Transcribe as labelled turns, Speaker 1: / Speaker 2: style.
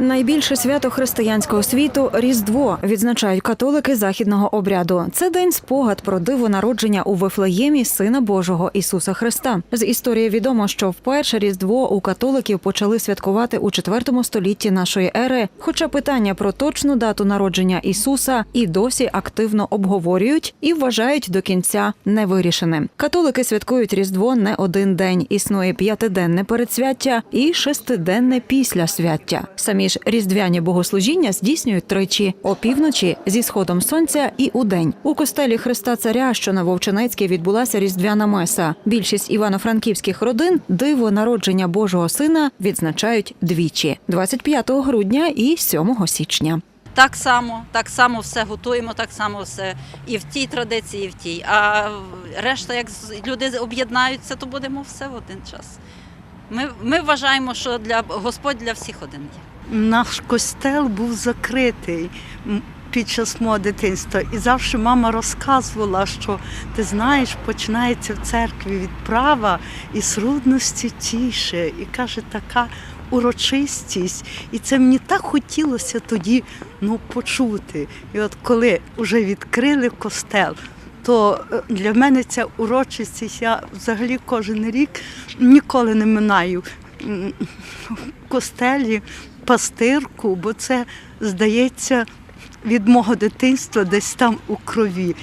Speaker 1: Найбільше свято християнського світу Різдво відзначають католики західного обряду. Це день спогад про диво народження у Вифлеємі Сина Божого Ісуса Христа. З історії відомо, що вперше Різдво у католиків почали святкувати у IV столітті нашої ери. Хоча питання про точну дату народження Ісуса і досі активно обговорюють і вважають до кінця невирішеним. Католики святкують Різдво не один день. Існує п'ятиденне передсвяття і шестиденне післясвяття. Самі ж різдвяні богослужіння здійснюють тричі опівночі зі сходом сонця і удень. У костелі Христа Царя, що на Вовчинецькій відбулася різдвяна меса. Більшість івано-франківських родин диво народження Божого сина відзначають двічі: 25 грудня і 7 січня.
Speaker 2: Так само, так само все готуємо, так само все і в тій традиції, і в тій. А решта, як люди об'єднаються, то будемо все в один час. Ми, ми вважаємо, що для Господь для всіх один є.
Speaker 3: Наш костел був закритий під час мого дитинства. І завжди мама розказувала, що ти знаєш, починається в церкві відправа і срудності тіше. І каже, така урочистість. І це мені так хотілося тоді ну, почути. І от коли вже відкрили костел, то е, для мене ця урочистість, я взагалі кожен рік ніколи не минаю костелі пастирку, бо це здається від мого дитинства десь там у крові.